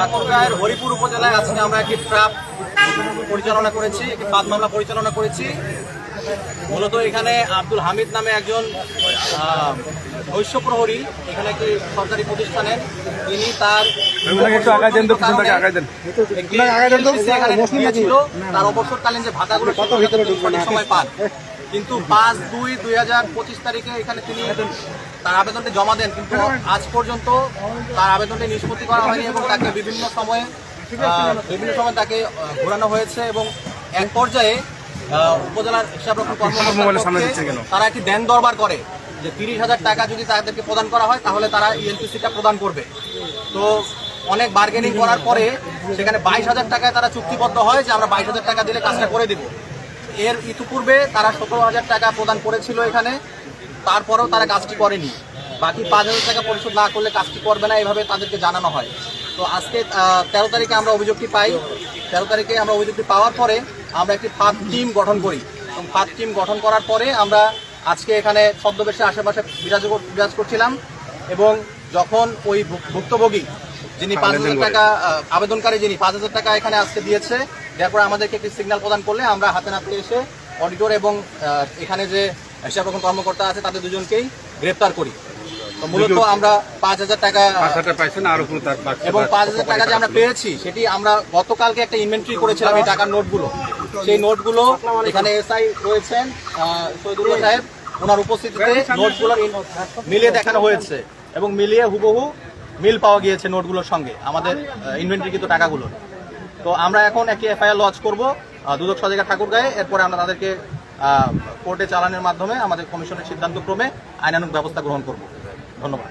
ঠাকুরগাঁয়ের হরিপুর উপজেলায় আজকে আমরা একটি ট্রাপ পরিচালনা করেছি একটি পাত মামলা পরিচালনা করেছি। মূলত এখানে আব্দুল হামিদ নামে একজন নৈশ প্রহরী এখানে একটি সরকারি প্রতিষ্ঠানে তিনি তার অবসরকালীন যে ভাতাগুলো সঠিক সময় পান। কিন্তু পাঁচ দুই দুই হাজার পঁচিশ তারিখে এখানে তিনি তার আবেদনটি জমা দেন কিন্তু আজ পর্যন্ত তার আবেদনটি নিষ্পত্তি করা হয়নি এবং তাকে বিভিন্ন সময়ে বিভিন্ন সময় তাকে ঘোরানো হয়েছে এবং এক পর্যায়ে উপজেলার হিসাবরক্ষণ? তারা একটি দেন দরবার করে যে তিরিশ হাজার টাকা যদি তাদেরকে প্রদান করা হয় তাহলে তারা ইএলপিসিটা প্রদান করবে। তো অনেক বার্গেনিং করার পরে সেখানে বাইশ হাজার টাকায় তারা চুক্তিবদ্ধ হয় যে আমরা বাইশ হাজার টাকা দিলে কাজটা করে দিব। এর ইতিপূর্বে তারা সতেরো হাজার টাকা প্রদান করেছিল এখানে। তারপরেও তারা কাজটি করেনি। বাকি পাঁচ হাজার টাকা পরিশোধ না করলে কাজটি করবে না এভাবে তাদেরকে জানানো হয়। তো আজকে তেরো তারিখে আমরা অভিযোগটি পাই। তেরো তারিখে আমরা অভিযোগটি পাওয়ার পরে আমরা একটি ফাঁদ টিম গঠন করি। এবং ফাঁদ টিম গঠন করার পরে আমরা আজকে এখানে ছদ্মবেশে আশেপাশে বিরাজ বিরাজ করছিলাম এবং যখন ওই ভুক্তভোগী যিনি পাঁচ হাজার টাকা আবেদনকারী যিনি পাঁচ হাজার টাকা এখানে আজকে দিয়েছে তারপরে আমাদেরকে একটি সিগন্যাল প্রদান করলে আমরা হাতে নাতে এসে অডিটর এবং এখানে যে হিসাব রকম কর্মকর্তা আছে তাদের দুজনকেই গ্রেপ্তার করি। তো মূলত আমরা পাঁচ হাজার টাকা এবং পাঁচ হাজার টাকা যে আমরা পেয়েছি সেটি আমরা গতকালকে একটা ইনভেন্টরি করেছিলাম এই টাকার নোটগুলো। সেই নোটগুলো এখানে এসআই রয়েছেন আহ, সাহেব ওনার উপস্থিতিতে নোটগুলো মিলিয়ে দেখানো হয়েছে এবং মিলিয়ে হুবহু মিল পাওয়া গিয়েছে নোটগুলোর সঙ্গে আমাদের ইনভেন্টরিকৃত টাকাগুলো তো আমরা এখন একটি এফআইআর লঞ্চ করব দুদক সজাগা ঠাকুরগাঁয়ে এরপরে আমরা তাদেরকে কোর্টে চালানোর মাধ্যমে আমাদের কমিশনের সিদ্ধান্ত ক্রমে আইনানুক ব্যবস্থা গ্রহণ করব। ধন্যবাদ।